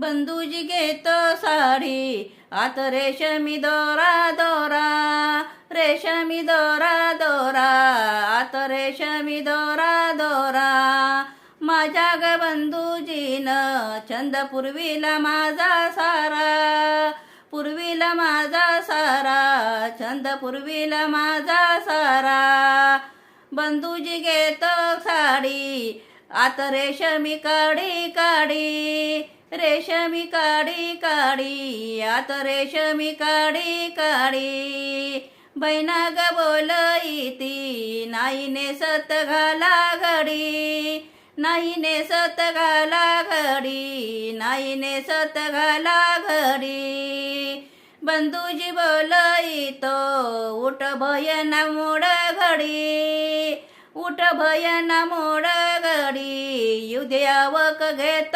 बंधूजी घेतो साडी. आत रेशमी दोरा दोरा. रेशमी दोरा दोरा. आत रेशमी दोरा दोरा. माझ्या ग बंधूजीन छंद पूर्वीला माझा सारा. पूर्वीला माझा सारा. छंद पूर्वीला माझा सारा. बंधूजी घेतो साडी. आत रेशमी काढी काढी रेशमी काडी काडी आत रेशमी काडी काडी. बैना ग बोलईती नाईने सत घाला घडी. नाईने सत घाला घडी नाईने सत घाला घडी. बंधूजी बोलईतो उठ भयना मोड घडी. उठ भयन मोड घडी युद्यावक घेतो.